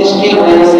Deus que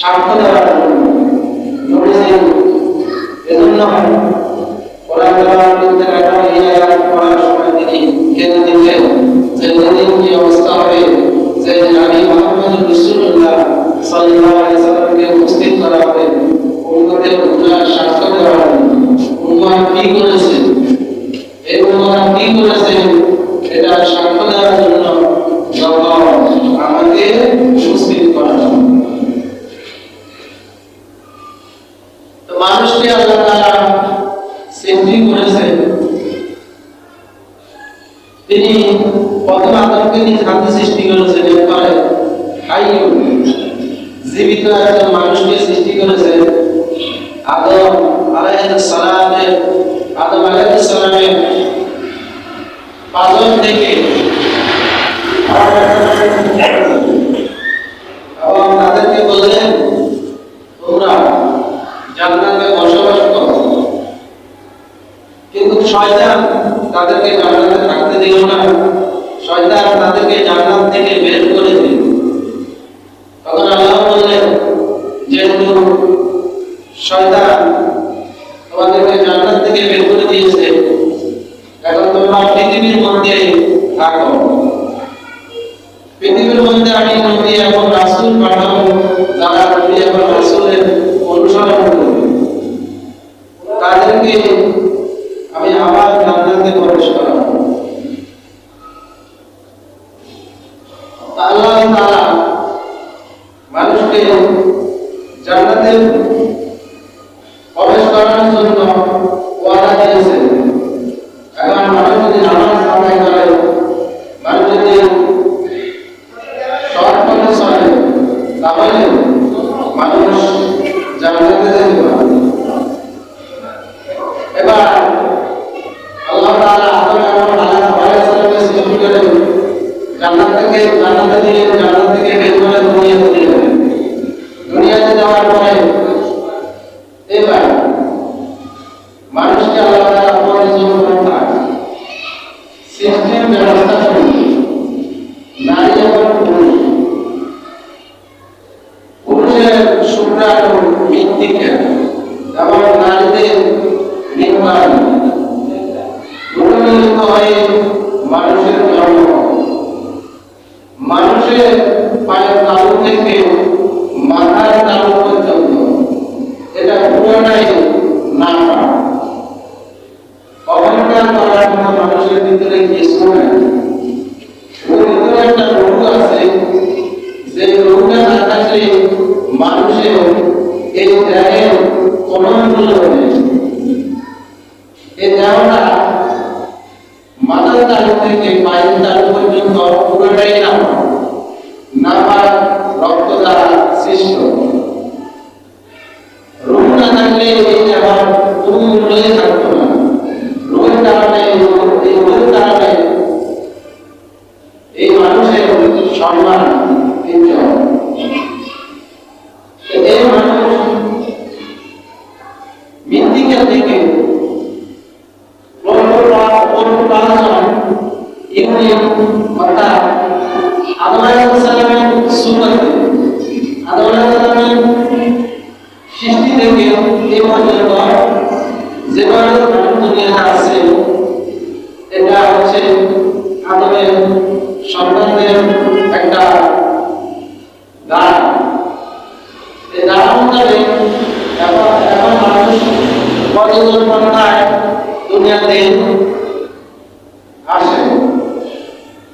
সাক্ষ্য দেওয়ার জন্য কোরআন তেলাওয়াত করতে রাখা এই আয়াত পড়ার সময় তিনি কেঁদে দিতেন যে অবস্থা হবে যে আমি মোহাম্মদ রাসূলুল্লাহ সাল্লাহ করা হবে উম্মতের গুনাহ সাক্ষ্য দেওয়ার জন্য উম্মত কি করেছে এই উম্মত কি করেছে এটা সাক্ষ্য দেওয়ার জন্য যখন আমাকে উপস্থিত করা হবে তো মানুষকে আল্লাহ তাআলা সৃষ্টি করেছে তিনি প্রথম আদমকে নিজ হাতে সৃষ্টি করেছেন এরপরে হাইয়ুন জীবিত একজন মানুষকে সৃষ্টি করেছে আদম আলাইহিস সালামের আদম আলাইহিস সালামের পালন থেকে এবং তাদেরকে বললেন তোমরা জান্নাতে বসবাস করো কিন্তু শয়তান তাদেরকে জান্নাতে থাকতে দিল না। শয়তান তাদেরকে জান্নাত থেকে বের করে দিল। তখন আল্লাহ বললেন যেহেতু শয়তান তোমাদেরকে জান্নাত থেকে বের করে দিয়েছে এখন তোমরা পৃথিবীর মধ্যে থাকো পৃথিবীর মধ্যে আমি নবী এবং রাসূল পাঠাবো যারা নবী এবং রাসূলের অনুসরণ করবে তাদেরকে আমি আবার জান্নাতে প্রবেশ করাবো তা আল্লাহ তাআলা মানুষকে জান্নাতে প্রবেশ করানোর জন্য ওয়াদা দিয়েছেন এখন মানুষ যদি নামাজ আদায় করে মানুষ যদি সৎ পথে চলে তাহলে মানুষ জান্নাতে যেতে এবার আল্লাহ তাআলা আদম এবং আলাইহিস সালামের সৃষ্টি করে জান্নাত থেকে জান্নাতে দিয়ে জান্নাত থেকে বের করে দুনিয়াতে দিলেন দুনিয়াতে যাওয়ার পরে এবার মানুষকে আল্লাহ তাআলা পরিচয় করার সৃষ্টির ব্যবস্থা করলেন নারী এবং পুরুষ পুরুষের শুক্রাণু মৃত্তিকা এবং নারীদের নির্মাণ দুটো মিলিত হয়ে মানুষের জন্ম মানুষের পায়ের তালু থেকে মাথার তালু পর্যন্ত এটা পুরোটাই নামা মতো মানুষের ভিতরে কিছু নাই ওর ভিতরে একটা রোগ আছে, যে রোগটা না থাকলে মানুষের এই দেহের কোনো মূল্য থেকে এই পর্যন্ত যেভাবে দুনিয়াতে আছে, এটা হচ্ছে আদমের সন্তানদের একটা গান। এই গান এখন মানুষ পন্থায় দুনিয়াতে আসে।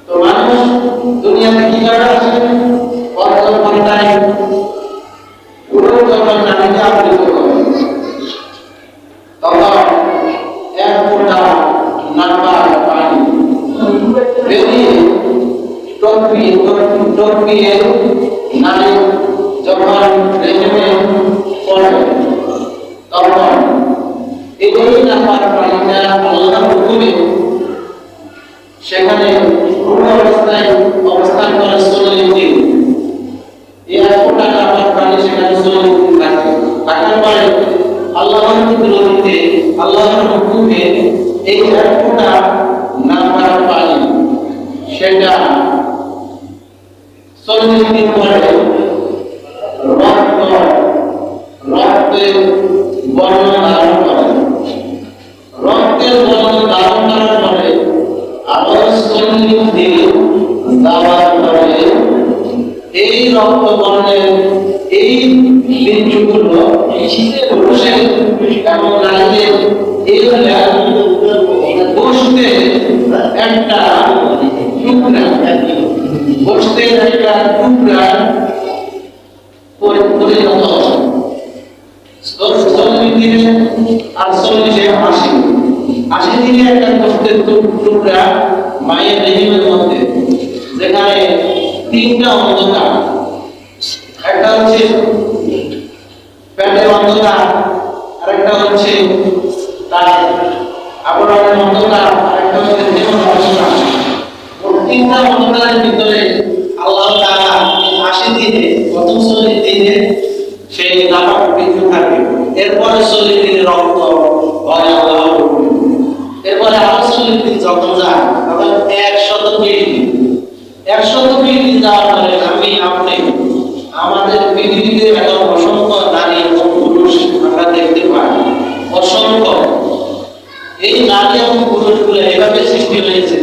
তো মানুষ দুনিয়াতে কীভাবে আসে? কতজন টপিয়ে নারী যখন রেজমে পড়ে তখন এই নাম্বার পানিটা আল্লাহ পরিণত চল্লিশ দিনে দিনে একটা মায়ের মধ্যে যেখানে তিনটা অন্ধকার। একটা হচ্ছে প্যান্টের অন্ধকার আরেকটা হচ্ছে তার আবরণের অন্ধকার আরেকটা হচ্ছে জীবন অন্ধকার ওই তিনটা অন্ধকারের ভিতরে আল্লাহ তাআলা আশি দিনে প্রথম চল্লিশ দিনে সেই নামাজ বিন্দু থাকে এরপরে চল্লিশ দিনে রক্ত এরপরে আরও চল্লিশ দিন যখন যায়, তখন একশত বিশ একশত বিশ যাওয়ার পরে আমি, আপনি, আমাদের পৃথিবীতে এখন অসংখ্য নারী এবং পুরুষ আমরা দেখতে পাই। অসংখ্য। এই নারী এবং পুরুষগুলো এভাবে সৃষ্টি হয়েছে।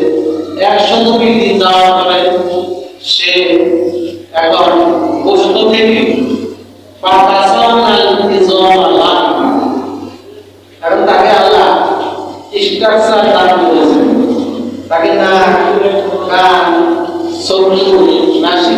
একশত বিশ যাওয়ার পরে সে এখন বস্তু থেকে পাতাসানাল ইজম আল্লাহ কারণ তাকে আল্লাহ স্ট্রাকচার দান করেছেন তাকে না কান চক্ষু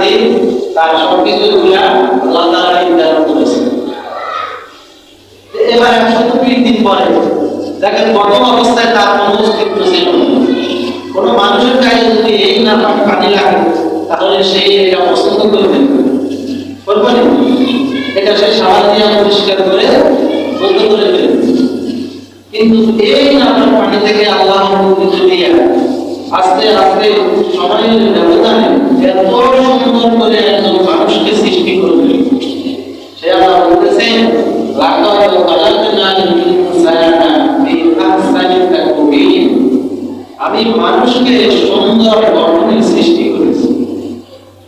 দিই তার সব কিছু আল্লাহ তারা নির্ধারণ করেছে। এবার একশো বিশ দিন পরে, দেখেন প্রথম অবস্থায় তার কোনো ছিল। কোনো মানুষের গায়ে যদি এই না পানি লাগে, তাহলে সেই এটা পছন্দ করবে করবে এটা সে সাবান দিয়ে পরিষ্কার করে, বন্ধ করে দেবে কিন্তু এই নামের পানি থেকে আল্লাহ কিছু দিয়ে আস্তে আস্তে সময়ের ব্যবধানে এত সুন্দর করে একজন মানুষকে সৃষ্টি করবে সে আল্লাহ তাকওয়িম আমি মানুষকে সুন্দর গঠনে সৃষ্টি করেছি।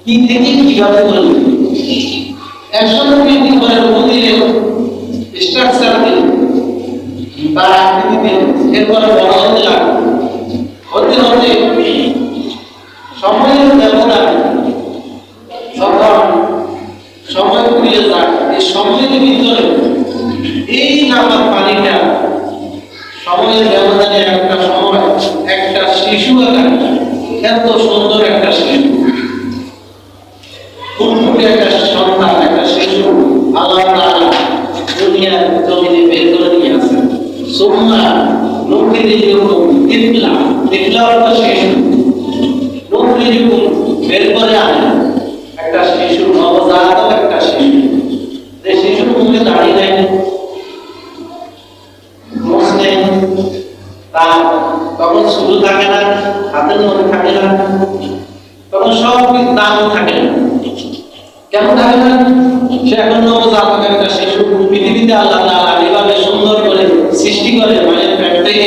কি থেকে কীভাবে করবে একশো দিন পরে মন্দিরে স্ট্রাকচার দিল তার আকৃতি দিল এরপরে বড় হতে লাগল হতে হতে সময়ের ব্যবধান যখন সময় ফুরিয়ে যায় এই সময়ের ভিতরে এই নামার পানিটা সময়ের ব্যবধানে একটা সময় একটা শিশু আকার এত সুন্দর একটা শিশু ফুটফুটে একটা সন্তান একটা শিশু আল্লাহ তাআলা দুনিয়ার জমিনে বের করে নিয়ে আসেন সুম্মা নুখরিজুকুম তিফলা তিফলা অর্থ শিশু নুখরিজুকুম বের করে আনেন একটা শিশু নবজাতক একটা শিশু যে শিশুর মুখে দাঁড়িয়ে নেই মুখ নেই তার তখন শুরু থাকে না হাতের মধ্যে থাকে না তখন সব কিছু দাম থাকে না কেমন থাকে না সে এখন নবজাতক একটা শিশু পৃথিবীতে আল্লাহ তাআলা এভাবে সুন্দর করে সৃষ্টি করে মায়ের পেট থেকে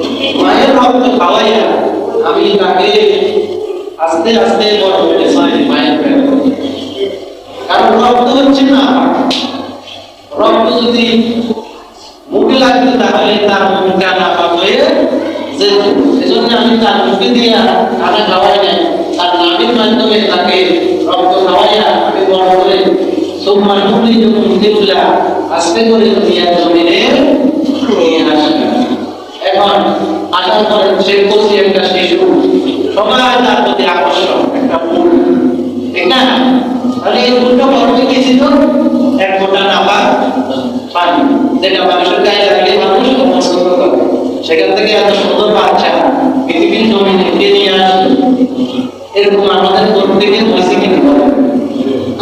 মায়ের রক্ত খাওয়াইয়া আমি তাকে আস্তে আস্তে বড় করেছি মায়ের পেট কারণ রক্ত হচ্ছে না। রক্ত যদি মুখে লাগতো তাহলে তার মুখটা নাপা হয়ে যেত। সেজন্য আমি তার মুখে দিয়া খানা খাওয়াই নাই। তার নাভির মাধ্যমে তাকে রক্ত খাওয়াইয়া আমি বড় করে সুম্মা নুখরি যখন দিবলা আস্তে করে দুনিয়া জমিনে নিয়ে আসি এখন আসার পরে সে কচি একটা শিশু। সবাই তার প্রতি আকর্ষণ, একটা ফুল। ঠিক না? তাহলে এই ফুলটা বড় কি ছিল একটা না নাপাক, পানি। যেটা মানুষের গায়ে লাগলে মানুষ পছন্দ করে। সেখান থেকে এত সুন্দর বাচ্চা পৃথিবীর জমিনে নিয়ে আসবে? এরকম আমাদের প্রত্যেকে হয়েছে কিনা?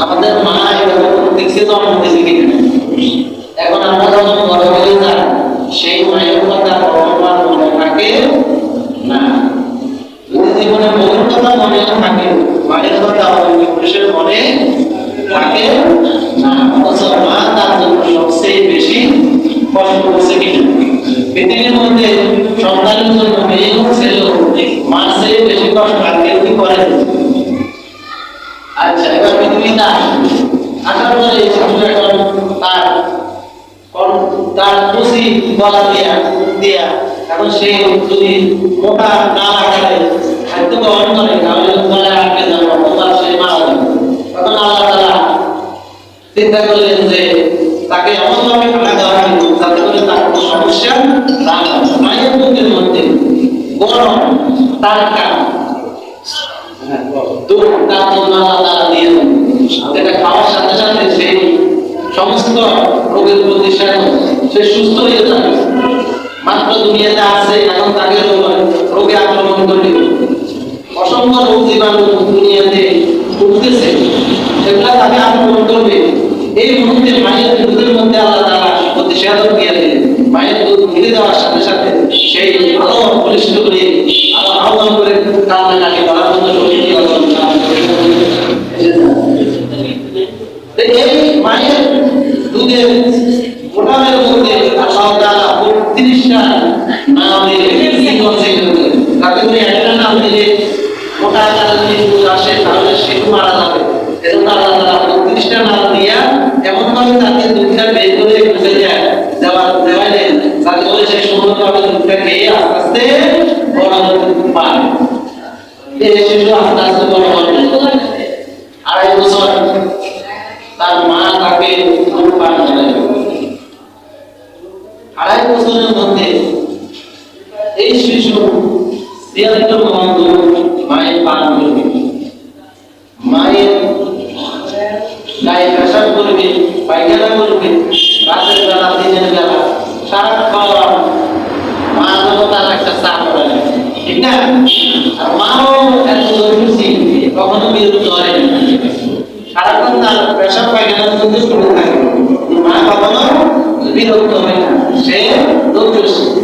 আমাদের মা এরকম প্রত্যেককে জন্ম দিয়েছে কিনা এখন আমরা যখন বড় পৃথিবীর মধ্যে সন্তানের জন্য মেয়ে ছেলে মার চেয়ে বেশি কষ্ট কেউ কি করে? আচ্ছা এবার পৃথিবীতে আসে আসার পরে শিশু এখন তার তার কুচি গলা দিয়া দিয়া এখন সে যদি মোটা না আকারে খাদ্য গ্রহণ করে, তাহলে গলায় আটকে যাবে, অথবা সে মারা যাবে। তখন আল্লাহ তালা চিন্তা করলেন যে তাকে এমনভাবে খানা দেওয়া হলো যাতে করে তার কোনো সমস্যা না হয় মায়ের বুকের মধ্যে গরম, তার সাথে সেই সমস্ত রোগের সে সুস্থ হয়ে যাবে দুনিয়াতে আছে, এখন তাকে রোগে আক্রমণ করবে অসংখ্য রোগ জীবাণু দুনিয়াতে উঠতেছে। সেগুলা তাকে আক্রমণ করবে। এই মুহূর্তে মায়ের দুধের মধ্যে আল্লাহ তারা প্রতিষেধক দিয়ে দিলেন। মায়ের দুধ মিলে দেওয়ার সাথে সাথে সেই আলো বলিষ্ঠ করে আলো আহ্বান করে কান্নাকাটি করার মতো শক্তি অর্জন তো এই মায়ের দুধের মোটামের মধ্যে আল্লাহ তাআলা বত্রিশটা নাম দিলেন জীবন সেগুলোকে তাতে করে একটা নাম দিলে মোটা আকারে যদি দুধ আসে তাহলে শিশু মারা যাবে এজন্য আল্লাহ তাআলা বত্রিশটা নাম দিয়া এমন ভাবে তাকে দুধটা বের করে মুখে দেয় দেওয়া দেওয়াইলেন যাতে করে সে সুন্দরভাবে দুধটা খেয়ে আস্তে আস্তে বড় হতে পারে এই শিশু আস্তে আস্তে বড় হবে আড়াই বছর তার মা তাকে দুধ পান করায় আড়াই বছরের মধ্যে এই শিশু তিয়াত্তর দুধ মায়ের করবে, মায়ের গায়ে পেশাব করবে, পায়খানা করবে রাতের বেলা দিনের বেলা সারাক্ষণ মা তার একটা চাপ করে ঠিক না আর মাও খুশি কখনো বিরক্ত হয় সারাক্ষণ তার পেশাব পায়খানার মধ্যে পড়ে থাকে মা কখনো বিরক্ত হয় না সে দোষী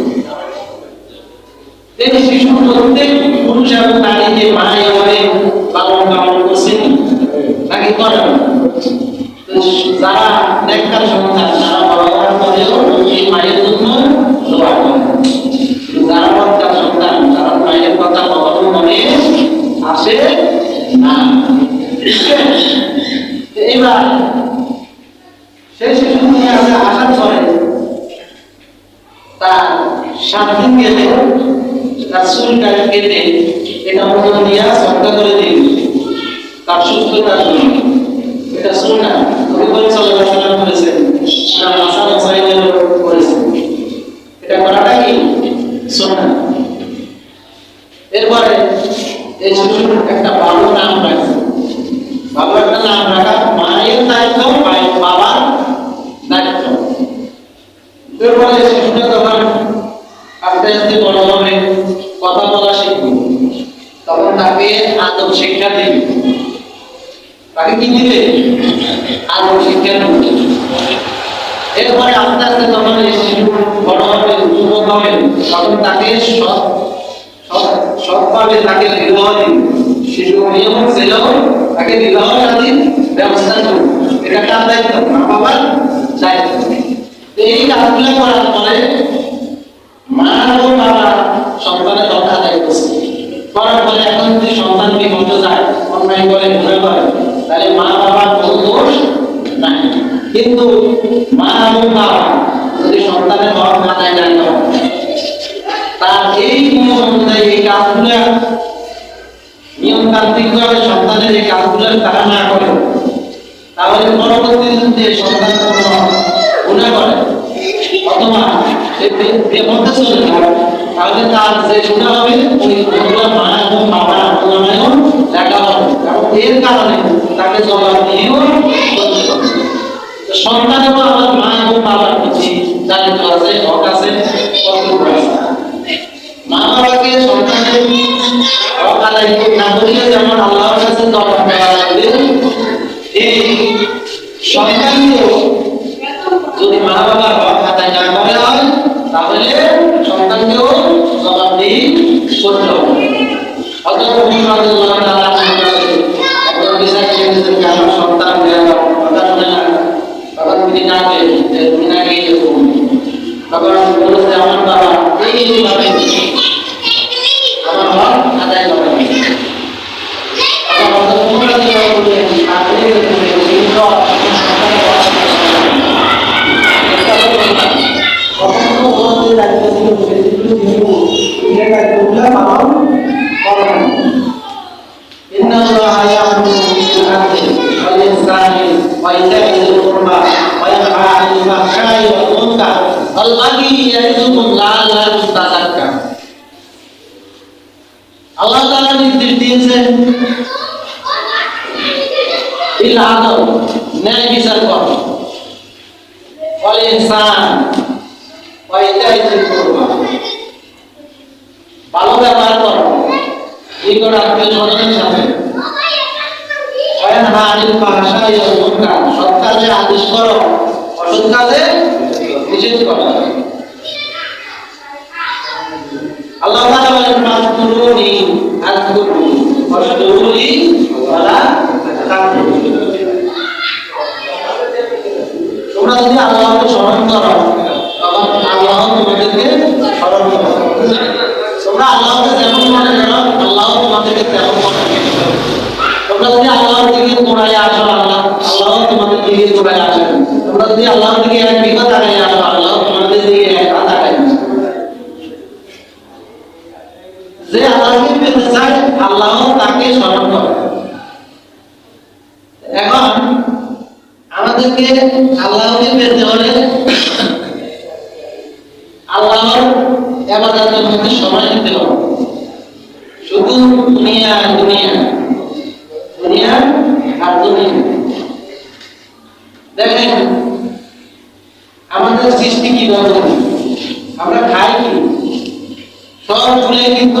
এই শিশু প্রত্যেক পুরুষ এবং নারীকে মা লালন পালন করছেন নাকি করেন? যারা নেককার সন্তান, তারা বড় হওয়ার পরেও এই মায়ের জন্য দোয়া করে যারা বক্তার সন্তান, তারা মায়ের কথা কখনো মনে আসে না। এবার সেই শিশু নিয়ে আমরা আসার পরে তার সাত দিন গেলে চুলটা কেটে এটা সরকার করে দিন। তার সুস্থতার জন্য এটা বলেছেন সেটা করেছেন এটা করাটা কি? সুন্না এরপরে এই একটা ভালো নাম রাখছে ভালো একটা নাম রাখা মায়ের দায়িত্ব বাবার দায়িত্ব এরপরে শিশুটা যখন আস্তে আস্তে বড় হবে কথা বলা শিখবে তখন তাকে আদব শিক্ষা দিবে তাকে কি দিবে আদব শিক্ষা দিবে এরপরে আস্তে আস্তে যখন শিশু বড় হবে যুবক হবে তখন তাকে সৎ, সৎ- সৎভাবে তাকে বিবাহ দিন শিশু হোক ছেলে তাকে বিবাহ শাদীর ব্যবস্থা করুন। এটা কার দায়িত্ব, মা বাবার দায়িত্ব। এই কাজগুলো করার পরে মা এবং বাবা সন্তানের রক্ষা করছে করার পরে এখন যদি সন্তান বিপদ যায় অন্যায় করে ভুলে করে তাহলে মা বাবার কোনো দোষ নাই। কিন্তু মা এবং বাবা যদি সন্তানের হক আদায় না করে তার এই নিয়ম অনুযায়ী এই কাজগুলো নিয়মতান্ত্রিক ভাবে সন্তানের এই কাজগুলো তারা না করে তাহলে পরবর্তী যে সন্তান কোনো গুণা করে। অথবা বেপথে চলে যায়। তাহলে তার যে গুণা হবে, ওই মা এবং বাবার হবে কারণ এর কারণে তাকে জবাব দিয়েও তিনি দায়িত্বগুলো পালন করেন إن الله يأمر بالعدل والإحسان وإيتاء ذي القربى وينهى عن الفحشاء والمنكر والبغي يعظكم لعلكم تذكرون আল্লাহ তাআলা নির্দেশ দিয়েছেন বিল আদল ন্যায় বিচার করো ওয়াল ইহসান ওয়া ইতাই যিল কুরবা ভালো ব্যবহার করো নিকট আত্মীয় স্বজনের সাথে সৎ কাজে আদেশ করো অসৎ কাজে নিষেধ করো। আল্লাহ তাআলা বলেন ফাকুরুনি তাকফুরুন তোমরা যদি আল্লাহকে স্মরণ করো, তখন আল্লাহ তোমাদেরকে স্মরণ করো তোমরা আল্লাহকে যেমন মনে করো আল্লাহ তোমাদেরকে তেমন মনে করো তোমরা যদি আল্লাহর দিকে তোমরাই আসো আল্লাহ আল্লাহ তোমাদের দিকে তোমরাই আসে তোমরা যদি আল্লাহর দিকে এক বিঘা তাকাই আসো আল্লাহ তোমাদের দিকে এক হাত তাকাই যে আল্লাহকে পেতে চায় আল্লাহ তাকে স্মরণ করে এখন আমাদেরকে আল্লাহকে পেতে হলে আল্লাহর এবাদতের মধ্যে সময় দিতে হবে শুধু দুনিয়া আর দুনিয়া দুনিয়া আর দুনিয়া দেখেন আমাদের সৃষ্টি কি বলব আমরা খাই কি সব ভুলে কিন্তু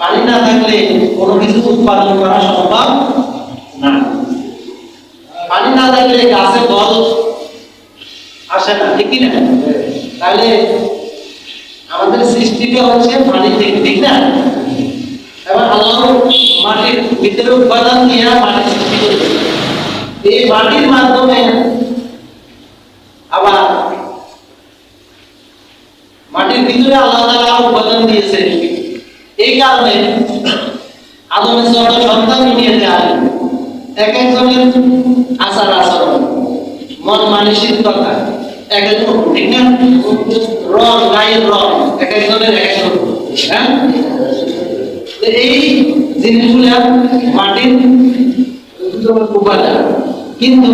পানি না থাকলে কোনো কিছু উৎপাদন করা সম্ভব না। পানি না থাকলে গাছে ফল আসে না, ঠিক না তাহলে আমাদের সৃষ্টিটা হচ্ছে পানি থেকে, ঠিক না? এবার আল্লাহ মাটির ভিতরে উপাদান নিয়ে মাটি সৃষ্টি করেছে এই মাটির মাধ্যমে আবার মাটির ভিতরে আল্লাহ তাআলা উপাদান দিয়েছে। কারণে আদমের সন্তান এক একজনের আচার আচরণ মন এক এক রকম, ঠিক না? রং গায়ের রং এক একজনের এক এক হ্যাঁ? এই জিনিসগুলা মাটির উপাদান কিন্তু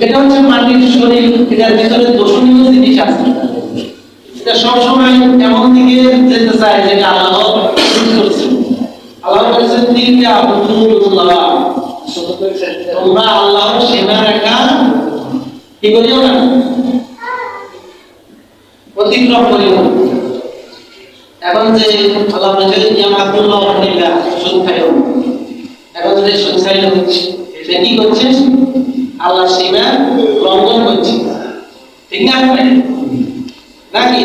এটা হচ্ছে মাটির শরীর এটার ভিতরে দোষণীয় জিনিস আছে। এটা সবসময় এমন দিকে যেতে চায় যেটা আল্লাহ আল্লাহ বলেছেন, তিনটা আবুদুল্লাহ তোমরা আল্লাহর রেখা কি করিও না? অতিক্রম করিও এখন যে আল্লাহ বলেছেন ইয়াম আব্দুল্লাহ নিলা সুদ এখন যে খাইলো সে কি করছে? আল্লাহ সীমা লঙ্ঘন করছে। ঠিক না নাকি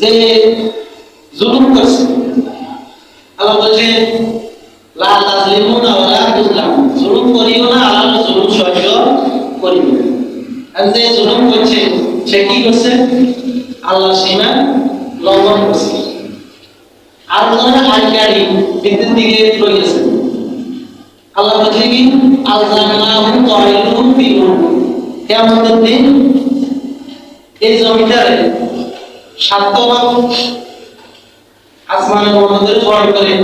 যে জুলুম করছে আল্লাহ বলছে লা তাজলিমুনা ওয়ালা তুজলাম জুলুম করিও না আল্লাহ জুলুম সহ্য করিবে আর যে জুলুম করছে, সে কি করছে? আল্লাহ সীমা লঙ্ঘন করছে। আর ধরনের আইকারি বিদ্যুৎ দিকে রয়েছে আল্লাহ বলছে কি তাইলুহুম ফি কেমন দিন এই জমিটারে সাতভাগ আসমানের করে বড় করে,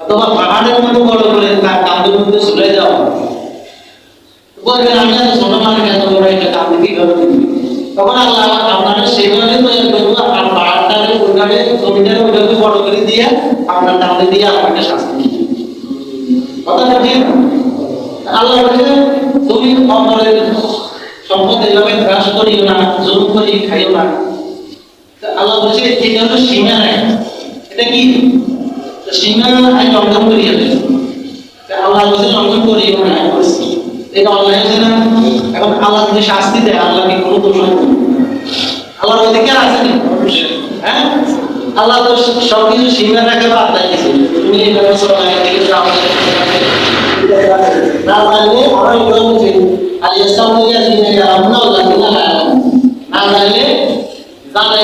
অথবা পাহাড়ের মতো বড় করে তার কাঁধের মধ্যে চলে যাওয়া আল্লাহ আপনারা পাহাড়টারে ওইভাবে বড় করে দিয়ে আপনার কাঁধে দিয়ে আপনাকে আল্লাহ বলছে সম্পদ এভাবে গ্রাস করিও না জোর করি খাইও না। আল্লাহ বলছে এটা হলো সীমা নাই। এটা কি? সীমা আই লঙ্ঘন করিয়া তা আল্লাহ বলছে, লঙ্ঘন করিও না করছি এটা অন্যায় হচ্ছে না? এখন আল্লাহ যদি শাস্তি দেয়, আল্লাহ কি কোনো দোষ হয় আল্লাহর মধ্যে কে আছে? হ্যাঁ? আল্লাহ তো সব কিছু সীমা রাখে, বাদ দিয়েছে তুমি এইভাবে চলো না জানলে আমার এগুলো আর ইসলাম থেকে আসলে আমরা জানি না। না জানলে জানে,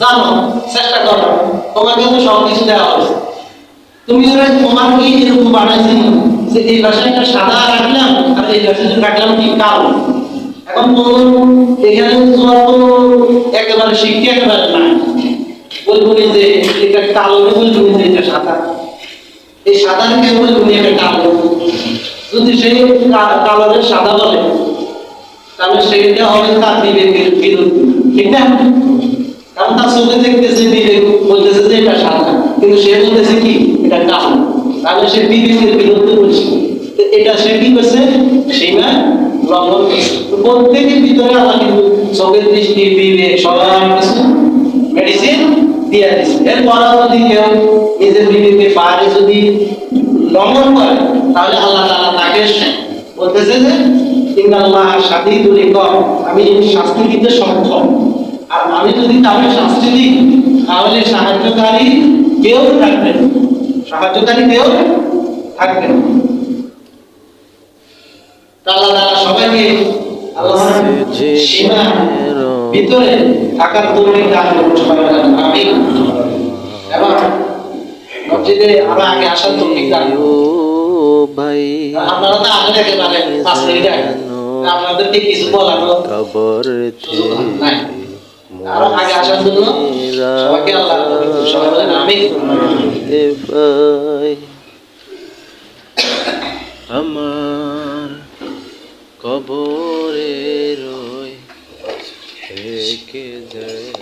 জানো, চেষ্টা করো। তোমাকে তো সব কিছু দেওয়া হয়েছে। তুমি যদি তোমার কি এরকম বানাইছি, যে এই ভাষায় একটা সাদা রাখলাম, আর এই যদি রাখলাম কি কালো এখন তো এখানে তোমার তো একেবারে শিক্ষা একেবারে নাই। বলব না যে এটা কালো বলব না যে এটা সাদা। এই সাদা কেউ বলব না এটা কালো। যদি সেই কা- সাদা বলে। তাহলে সেইটা হবে তার বিবেকের বিরুদ্ধে। ঠিক না? কারণ তার চোখে দেখতেছে, বিবেক বলতেছে যে এটা সাদা। কিন্তু সে বলতেছে কি? এটা তাহলে সে বিবেকের বলছে। এটা সে কি করছে? সীমা লঙ্ঘন প্রত্যেকের ভিতরে আল্লাহ কিন্তু চোখের দৃষ্টি, বিবেক কিছু মেডিসিন কেউ নিজের বিবেকে পারে যদি লঙ্ঘন করে তাহলে আল্লাহ তাআলা তাকে বলতেছে যে, ইন্নাল্লাহ শাদীদুল ইকাব আমি শাস্তি দিতে সক্ষম, আর আমি যদি তাকে শাস্তি দিই, তাহলে সাহায্যকারী কেউ থাকবে সাহায্যকারী কেউ থাকবে। আল্লাহ তাআলা সবাইকে আল্লাহর ভিতরে থাকার তৌফিক দান এবং মসজিদে আরও আগে আসার তৌফিক ভাই। খবর আমার কবরে রয় থেকে যেন